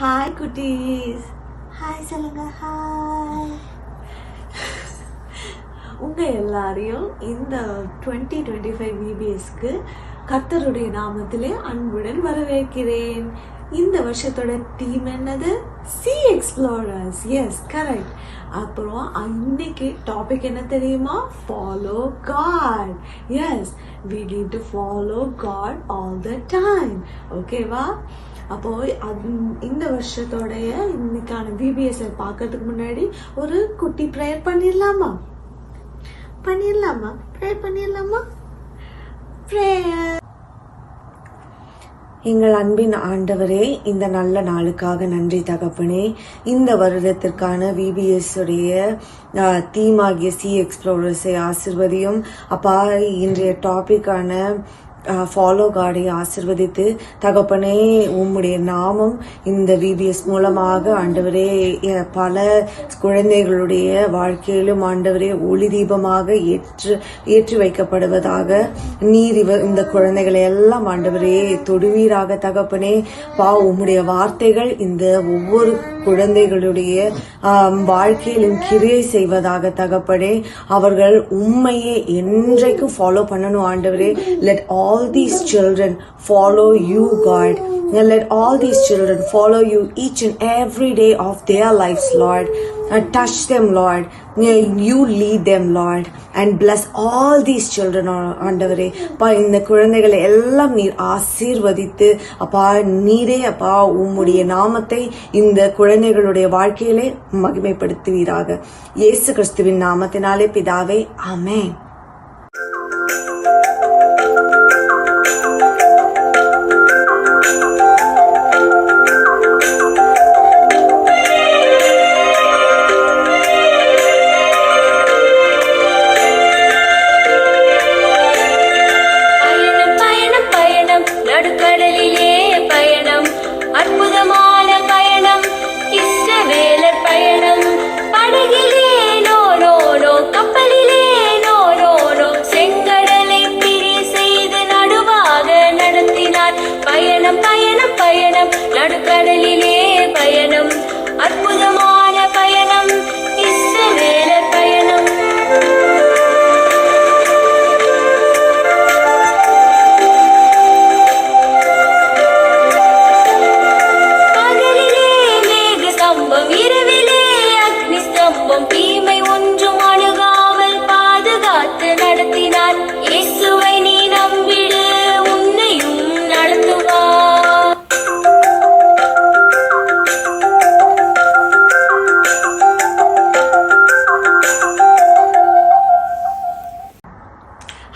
Hi குட்டீஸ் hi சொல்லுங்க. Hi உங்கள் எல்லாரையும் இந்த டுவெண்ட்டி டுவெண்ட்டி ஃபைவ் விபிஎஸ்க்கு கர்த்தருடைய நாமத்திலே அன்புடன் வரவேற்கிறேன். இந்த வருஷத்தோட தீம் என்னது? சி எக்ஸ்ப்ளோரர்ஸ் எஸ் கரெக்ட் அப்புறம் இன்னைக்கு டாபிக் என்ன தெரியுமா? Follow God as we need to follow God all the time ஓகேவா அப்போ அது இந்த வருஷத்தோடைய இன்னைக்கான பிபிஎஸ்ஐ பார்க்கறதுக்கு முன்னாடி ஒரு குட்டி ப்ரேயர் பண்ணிடலாமா? பண்ணிடலாமா? ப்ரேயர் பண்ணிடலாமா? ப்ரேயர் எங்கள் அன்பின் ஆண்டவரே இந்த நல்ல நாளுக்காக நன்றி தகப்பனே. இந்த வருடத்திற்கான விபிஎஸ் உடைய தீமாகிய சி எக்ஸ்ப்ளோரர்ஸை ஆசிர்வதியும். அப்பா இன்றைய டாபிக்கான ஃபாலோ காடை ஆசிர்வதித்து தகப்பனே உம்முடைய நாமம் இந்த விபிஎஸ் மூலமாக ஆண்டவரே பல குழந்தைகளுடைய வாழ்க்கையிலும் ஆண்டவரே ஒளி தீபமாக ஏற்று ஏற்றி வைக்கப்படுவதாக நீர் இவ இந்த குழந்தைகளை எல்லாம் ஆண்டவரே தொடுவீராக தகப்பனே. பா உம்முடைய வார்த்தைகள் இந்த ஒவ்வொரு குழந்தைகளுடைய வாழ்க்கையிலும் கிரியை செய்வதாக தகப்படே அவர்கள் உண்மையை என்றைக்கும் ஃபாலோ பண்ணணும் ஆண்டவரே. Let all these children follow you God let all these children follow you each and every day of their lives lord. Touch them lord. You lead them lord and bless all these children ஆண்டவரே அப்பா இந்த குழந்தைகளை எல்லாம் நீர் ஆசீர்வதித்து அப்பா நீரே அப்பா உம்முடைய நாமத்தை இந்த குழந்தைகளுடைய வாழ்க்கையிலே மகிமைப்படுத்துவீராக. இயேசு கிறிஸ்துவின் நாமத்தினாலே பிதாவே ஆமென்.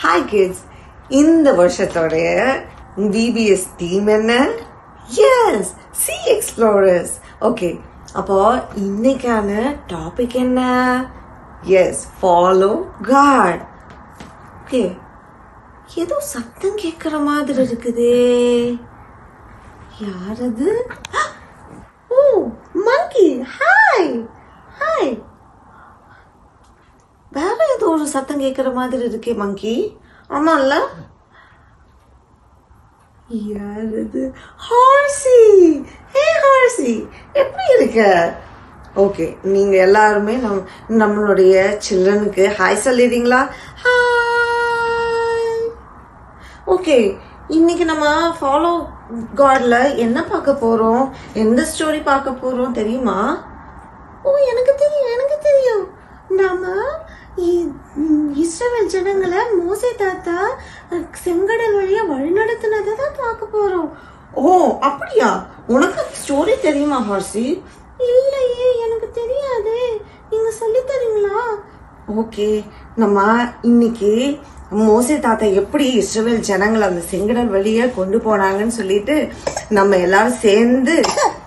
ஹாய் கிட்ஸ் இந்த வருஷத்தோடைய பிபிஎஸ் தீம் என்ன? எஸ் சி எக்ஸ்ப்ளோரர்ஸ் ஓகே அப்போ இன்னைக்கான டாபிக் என்ன? எஸ் ஃபாலோ காட் ஓகே ஏதோ சத்தம் கேட்குற மாதிரி இருக்குதே. யார் அது ஓ மங்கி ஹாய் ஹாய் வேற ஏதோ ஒரு சத்தம் கேட்குற மாதிரி இருக்கே மங்கி ஆமாம்ல யார் இது? ஹார்சி! ஹே ஹார்சி! எப்படி இருக்க? ஓகே நீங்க எல்லாருமே நம் நம்மளுடைய சில்ட்ரனுக்கு ஹாய் சொல்லிடுறீங்களா? ஹாய்! ஓகே இன்னைக்கு நம்ம ஃபாலோ காட்ல என்ன பார்க்க போறோம்? எந்த ஸ்டோரி பார்க்க போறோம் தெரியுமா? ஓ எனக்கு தெரியும் நாம இ- ம், இஸ்ரவேல் ஜனங்களை மோசே தாத்தா செங்கடல் வழியா வழிநடத்தினதை தான் பார்க்க போறோம். ஓ அப்படியா? உனக்கு ஸ்டோரி தெரியுமா ஹார்சி? இல்லையே எனக்கு தெரியாதே. நீங்க சொல்லி தரீங்களா? ஓகே நம்ம இன்னைக்கு மோசே தாத்தா எப்படி இஸ்ரவேல் ஜனங்களை அந்த செங்கடல் வழியா கொண்டு போனாங்கன்னு சொல்லிட்டு நம்ம எல்லாரும் சேர்ந்து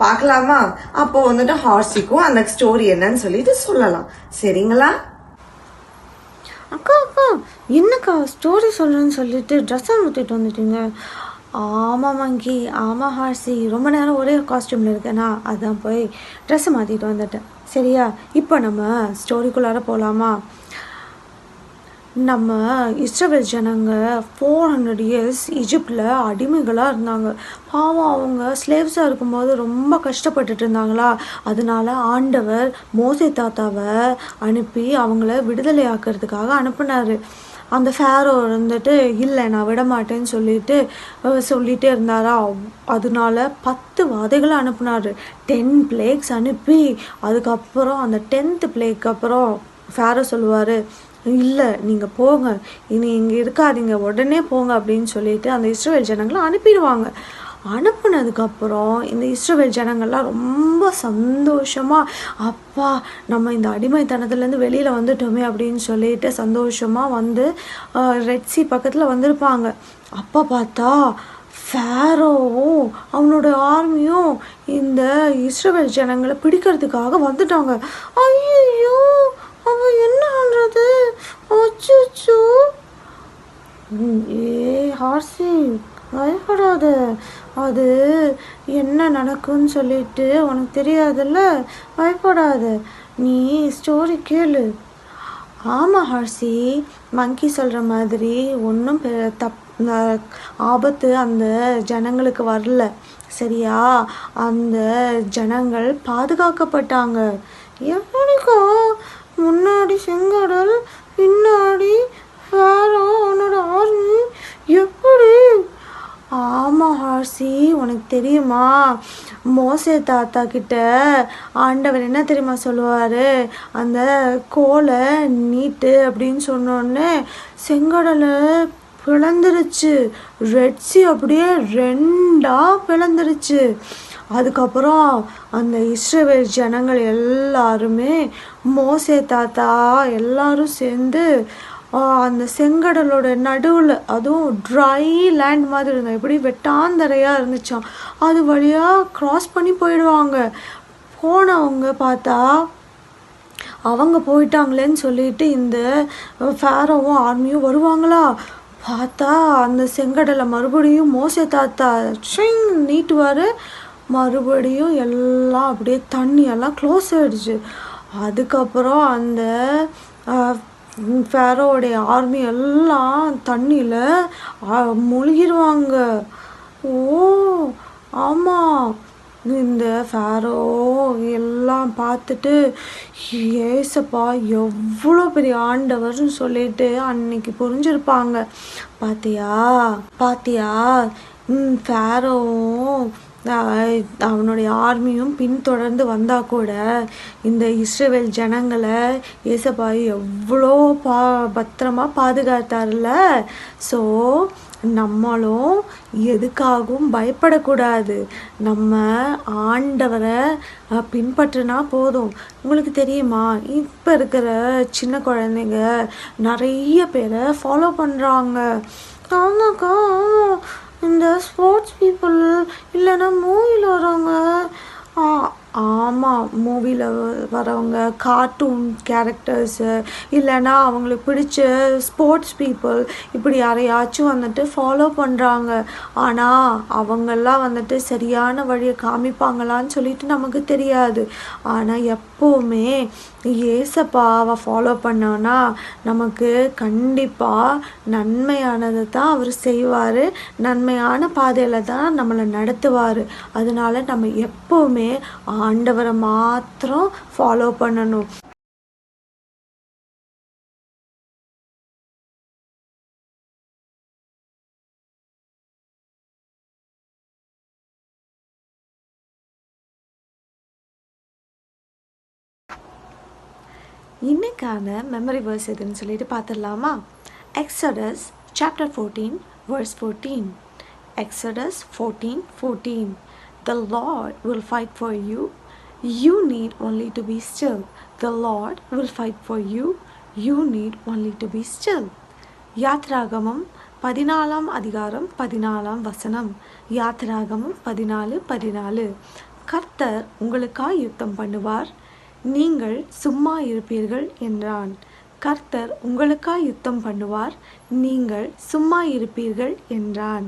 பார்க்கலாமா? அப்போ வந்துட்டு ஹார்சிக்கும் அந்த ஸ்டோரி என்னன்னு சொல்லிட்டு சொல்லலாம். சரிங்களா? அக்கா அக்கா என்னக்கா ஸ்டோரி சொல்கிறேன்னு சொல்லிட்டு ட்ரெஸ்ஸை ஊற்றிட்டு வந்துட்டீங்க? ஆமாம் மங்கி. ஆமாம் ஹார்சி. ரொம்ப நேரம் ஒரே காஸ்டியூமில் இருக்கேனா? அதான் போய் ட்ரெஸ்ஸை மாற்றிட்டு வந்துட்டேன். சரியா? இப்போ நம்ம ஸ்டோரிக்குள்ளார போகலாமா நம்ம இஸ்ரவேல் ஜனங்க ஃபோர் ஹண்ட்ரட் இயர்ஸ் ஈஜிப்டில் அடிமைகளாக இருந்தாங்க. பாவம் அவங்க ஸ்லேவ்ஸாக இருக்கும்போது ரொம்ப கஷ்டப்பட்டுட்டு இருந்தாங்களா? அதனால ஆண்டவர் மோசை தாத்தாவை அனுப்பி அவங்கள விடுதலை ஆக்கிறதுக்காக அந்த ஃபேரோ இருந்துட்டு இல்லை நான் விட மாட்டேன்னு சொல்லிட்டு சொல்லிகிட்டே இருந்தாரா? அதனால பத்து வாதைகளை அனுப்புனார். டென் பிளேக்ஸ் அனுப்பி அதுக்கப்புறம் அந்த டென்த்து பிளேக்கு அப்புறம் ஃபேரோ சொல்லுவார் இல்லை நீங்கள் போங்க. இனி இங்கே இருக்காதீங்க. உடனே போங்க அப்படின்னு சொல்லிட்டு அந்த இஸ்ரோவேல் ஜனங்களை அனுப்பிடுவாங்க. அனுப்புனதுக்கப்புறம் இந்த இஸ்ரோவேல் ஜனங்கள்லாம் ரொம்ப சந்தோஷமாக அப்பா நம்ம இந்த அடிமைத்தனத்துலேருந்து வெளியில் வந்துட்டோமே அப்படின்னு சொல்லிட்டு சந்தோஷமாக வந்து ரெட் சி பக்கத்தில் வந்திருப்பாங்க. அப்போ பார்த்தா ஃபேரோவும் அவனோட ஆர்மியும் இந்த இஸ்ரோவேல் ஜனங்களை பிடிக்கிறதுக்காக வந்துட்டாங்க. ஐயோ அச்சோ ஏ ஹார்சி பயப்படாத. அது என்ன நடக்கும்னு சொல்லிட்டு உனக்கு தெரியாதுல்ல? பயப்படாத. நீ ஸ்டோரி கேளு. ஆமாம் ஹார்சி. மங்கி சொல்கிற மாதிரி ஒன்றும் தப் ஆபத்து அந்த ஜனங்களுக்கு வரல. சரியா? அந்த ஜனங்கள் பாதுகாக்கப்பட்டாங்க. எப்படிக்கா முன்னாடி செங்கடல் பின்னாடி ஃபேரோ உன்னோட ஆர்மி எப்படி? ஆமாம் ஹார்சி உனக்கு தெரியுமா? மோசே தாத்தா கிட்ட ஆண்டவர் என்ன தெரியுமா சொல்லுவார்? அந்த கோலை நீட்டு அப்படின்னு சொன்னோடனே செங்கடலை பிளந்துருச்சு. ரெட்ஸி அப்படியே ரெண்டாக பிளந்துருச்சு. அதுக்கப்புறம் அந்த இஸ்ரவேல் ஜனங்கள் எல்லாருமே மோசே தாத்தா எல்லாரும் சேர்ந்து அந்த செங்கடலோட நடுவில் அதுவும் ட்ரை லேண்ட் மாதிரி இருந்தது. எப்படி வெட்டாந்தரையாக இருந்துச்சாம். அது வழியாக க்ராஸ் பண்ணி போயிடுவாங்க. போனவங்க பார்த்தா அவங்க போயிட்டாங்களேன்னு சொல்லிட்டு இந்த ஃபேரோவும் ஆர்மியும் வருவாங்களா. பார்த்தா அந்த செங்கடலை மறுபடியும் மோசே தாத்தா ஷிங் நீட்டுவார். மறுபடியும் எல்லாம் அப்படியே தண்ணி எல்லாம் க்ளோஸ் ஆயிடுச்சு. அதுக்கப்புறம் அந்த ஃபேரோடைய ஆர்மி எல்லாம் தண்ணியில் முழுகிடுவாங்க ஓ ஆமாம் இந்த ஃபேரோ எல்லாம் பார்த்துட்டு ஏசப்பா எவ்வளோ பெரிய ஆண்டவர்னு சொல்லிட்டு அன்னைக்கு புரிஞ்சிருப்பாங்க. பாத்தியா? பாத்தியா? ம் ஃபேரோவும் அவனுடைய ஆர்மியும் பின்தொடர்ந்து வந்தா கூட இந்த இஸ்ரேவேல் ஜனங்களை ஏசப்பா எவ்வளோ பா பத்திரமா பாதுகாத்தார்ல? ஸோ நம்மளும் எதுக்காகவும் பயப்படக்கூடாது. நம்ம ஆண்டவரை பின்பற்றினா போதும். உங்களுக்கு தெரியுமா? இப்போ இருக்கிற சின்ன குழந்தைங்க நிறைய பேரை ஃபாலோ பண்ணுறாங்க ஆமாக்கா இந்த ஸ்போர்ட்ஸ் பீப்புள் இல்லைன்னா மூவியில் வரவங்க ஆ ஆமாம் மூவியில் வரவங்க கார்ட்டூன் கேரக்டர்ஸு இல்லைன்னா அவங்களுக்கு பிடிச்ச ஸ்போர்ட்ஸ் பீப்புள் இப்படி யாரையாச்சும் வந்துட்டு ஃபாலோ பண்ணுறாங்க ஆனால் அவங்கெல்லாம் வந்துட்டு சரியான வழியை காமிப்பாங்களான்னு சொல்லிட்டு நமக்கு தெரியாது. ஆனால் எப்போவுமே ஏசப்பாவை ஃபாலோ பண்ணோன்னா நமக்கு கண்டிப்பாக நன்மையானதை தான் அவர் செய்வார். நன்மையான பாதையில் தான் நம்மளை நடத்துவார். அதனால நம்ம எப்போவுமே ஆண்டவரை மாத்திரம் ஃபாலோ பண்ணணும். இன்னைக்கான மெமரி வேர்ஸ் எதுன்னு சொல்லிட்டு பார்த்துடலாமா? Exodus chapter fourteen verse fourteen Exodus fourteen fourteen The Lord will fight for you you need only to be still. The Lord will fight for you you need only to be still. யாத்ராகமம் பதினாலாம் அதிகாரம் பதினாலாம் வசனம். யாத்ராகமம் பதினாலு பதினாலு. கர்த்தர் உங்களுக்காய் யுத்தம் பண்ணுவார். நீங்கள் சும்மா இருப்பீர்கள் என்றான். கர்த்தர் உங்களுக்காய் யுத்தம் பண்ணுவார். நீங்கள் சும்மா இருப்பீர்கள் என்றான்.